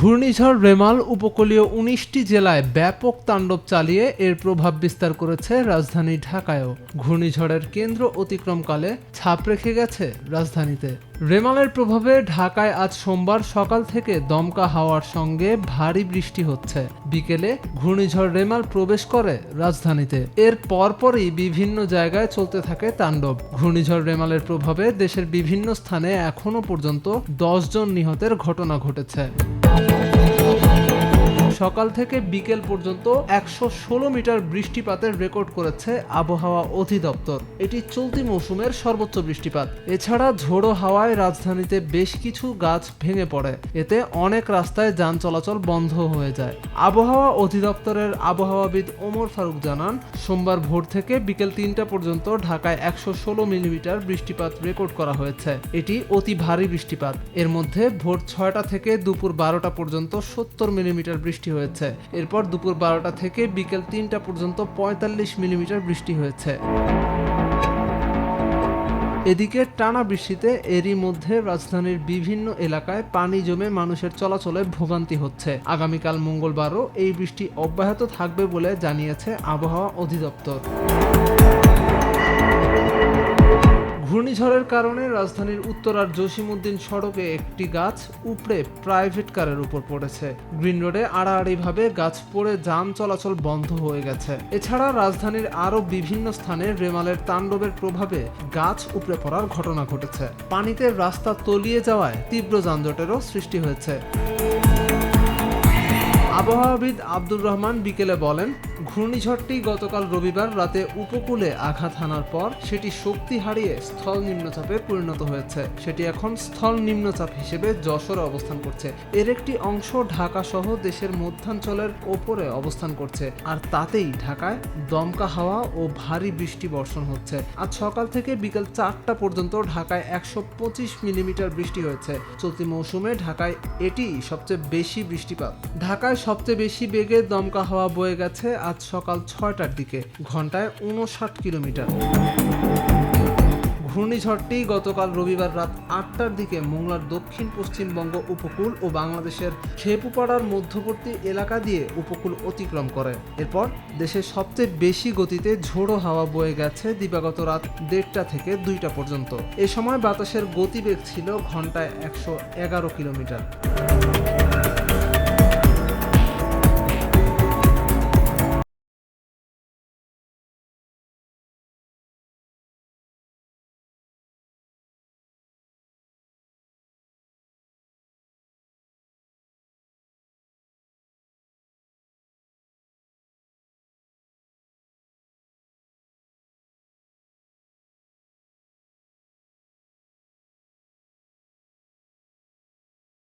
ঘূর্ণিঝড় রেমাল উপকূলীয় উনিশটি জেলায় ব্যাপক তাণ্ডব চালিয়ে এর প্রভাব বিস্তার করেছে রাজধানী ঢাকায়ও। ঘূর্ণিঝড়ের কেন্দ্র অতিক্রমকালে ছাপ রেখে গেছে রাজধানীতে। রেমালের প্রভাবে ঢাকায় আজ সোমবার সকাল থেকে দমকা হাওয়ার সঙ্গে ভারী বৃষ্টি হচ্ছে। বিকেলে ঘূর্ণিঝড় রেমাল প্রবেশ করে রাজধানীতে। এর পরপরই বিভিন্ন জায়গায় চলতে থাকে তাণ্ডব। ঘূর্ণিঝড় রেমালের প্রভাবে দেশের বিভিন্ন স্থানে এখনও পর্যন্ত দশ জন নিহতের ঘটনা ঘটেছে। Thank you. সকাল থেকে বিকেল পর্যন্ত একশো ষোলো মিটার বৃষ্টিপাতের রেকর্ড করেছে আবহাওয়া অধিদপ্তর। এটি চলতি মৌসুমের সর্বোচ্চ বৃষ্টিপাত। এছাড়া ঝোড়ো হাওয়ায় রাজধানীতে বেশ কিছু গাছ ভেঙে পড়ে। এতে অনেক রাস্তায় যান চলাচল বন্ধ হয়ে যায়। আবহাওয়া অধিদপ্তরের আবহাওয়াবিদ ওমর ফারুক জানান, সোমবার ভোর থেকে বিকেল তিনটা পর্যন্ত ঢাকায় একশো ষোলো মিলিমিটার বৃষ্টিপাত রেকর্ড করা হয়েছে। এটি অতি ভারী বৃষ্টিপাত। এর মধ্যে ভোর ছয়টা থেকে দুপুর বারোটা পর্যন্ত সত্তর মিলিমিটার বৃষ্টি হয়েছে। এরপর দুপুর বারোটা থেকে বিকেল তিনটা পর্যন্ত পঁয়তাল্লিশ মিলিমিটার বৃষ্টি হয়েছে। এদিকে টানা বৃষ্টিতে এরই মধ্যে রাজধানীর বিভিন্ন এলাকায় পানি জমে মানুষের চলাচলে ভোগান্তি হচ্ছে। আগামীকাল মঙ্গলবারও এই বৃষ্টি অব্যাহত থাকবে বলে জানিয়েছে আবহাওয়া অধিদপ্তর। ঘূর্ণিঝড়ের কারণে রাজধানীর উত্তরার জসিমউদ্দিন সড়কে একটি গাছ উপড়ে প্রাইভেট কারের উপর পড়েছে। গ্রিন রোডে আড়াআড়িভাবে গাছ পড়ে যান চলাচল বন্ধ হয়ে গেছে। এছাড়া রাজধানীর আরও বিভিন্ন স্থানে রেমালের তাণ্ডবের প্রভাবে গাছ উপড়ে পড়ার ঘটনা ঘটেছে। পানিতে রাস্তা তলিয়ে যাওয়ায় তীব্র যানজটেরও সৃষ্টি হয়েছে। আবহাওয়াবিদ আব্দুর রহমান বিকেলে বলেন ঘূর্ণিঝড়টি গতকাল রবিবার রাতে উপকূলে আঘাত হানার পর সেটি শক্তি হারিয়ে স্থল নিম্নচাপে পরিণত হয়েছে। সেটি এখন স্থল নিম্নচাপ হিসেবে যশোরে অবস্থান করছে। এর একটি অংশ ঢাকা সহ দেশের মধ্যাঞ্চলের ওপরে অবস্থান করছে। আর তাতেই ঢাকায় দমকা হাওয়া ও ভারী বৃষ্টি বর্ষণ হচ্ছে। আজ সকাল থেকে বিকেল চারটা পর্যন্ত ঢাকায় একশো পঁচিশ মিলিমিটার বৃষ্টি হয়েছে। চলতি মৌসুমে ঢাকায় এটি সবচেয়ে বেশি বৃষ্টিপাত। ঢাকায় সবচেয়ে বেশি বেগে দমকা হাওয়া বয়ে গেছে আজ সকাল ছয়টার দিকে ঘন্টায় উনষাট কিলোমিটার। ঘূর্ণিঝড়টি গতকাল রবিবার রাত আটটার দিকে মোংলার দক্ষিণ পশ্চিমবঙ্গ উপকূল ও বাংলাদেশের খেপুপাড়ার মধ্যবর্তী এলাকা দিয়ে উপকূল অতিক্রম করে। এরপর দেশের সবচেয়ে বেশি গতিতে ঝোড়ো হাওয়া বয়ে গেছে দিবাগত রাত দেড়টা থেকে দুইটা পর্যন্ত। এ সময় বাতাসের গতিবেগ ছিল ঘন্টায় একশো এগারো কিলোমিটার।